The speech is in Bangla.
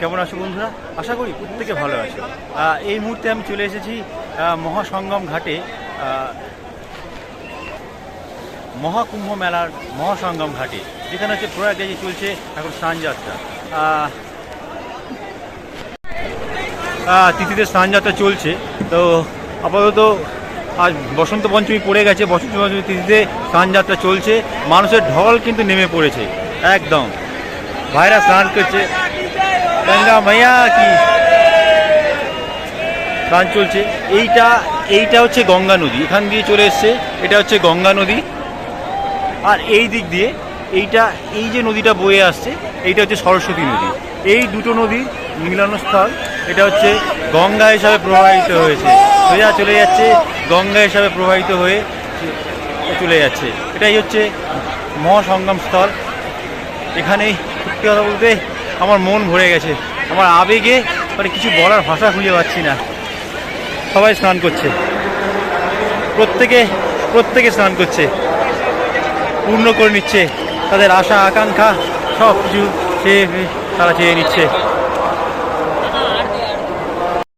কেমন আছো বন্ধুরা? আশা করি প্রত্যেকে ভালো আছো। এই মুহূর্তে আমি চলে এসেছি মহাসঙ্গম ঘাটে মহাকুম্ভ মেলার মহাসঙ্গম ঘাটে, যেখানে হচ্ছে প্রয়াগরাজে চলছে এখন স্নানযাত্রা তিথিতে স্নানযাত্রা চলছে। তো আপাতত আজ বসন্ত পঞ্চমী পড়ে গেছে, বসন্ত পঞ্চমী তিথিতে স্নানযাত্রা চলছে। মানুষের ঢল কিন্তু নেমে পড়েছে, একদম। ভাইরা স্নান করছে। গঙ্গা মাইয়া কি? গান চলছে। এইটা এইটা হচ্ছে গঙ্গা নদী। এখান দিয়ে চলে এসছে। এটা হচ্ছে গঙ্গা নদী। আর এই দিক দিয়ে এইটা, এই যে নদীটা বয়ে আসছে, এইটা হচ্ছে সরস্বতী নদী। এই দুটো নদীর মিলনস্থল এটা হচ্ছে গঙ্গা হিসাবে প্রবাহিত হয়েছে। সোজা চলে যাচ্ছে, গঙ্গা হিসাবে প্রবাহিত হয়ে চলে যাচ্ছে। এটাই হচ্ছে মহাসঙ্গম স্থল। এখানে সত্যি কথা বলতে আমার মন ভরে গেছে। আমার আবেগে মানে কিছু বলার ভাষা খুঁজে পাচ্ছি না। সবাই স্নান করছে। প্রত্যেকে প্রত্যেকে স্নান করছে। পূর্ণ করে নিচ্ছে। তাদের আশা, আকাঙ্ক্ষা সব কিছু চেয়ে তারা চেয়ে নিচ্ছে।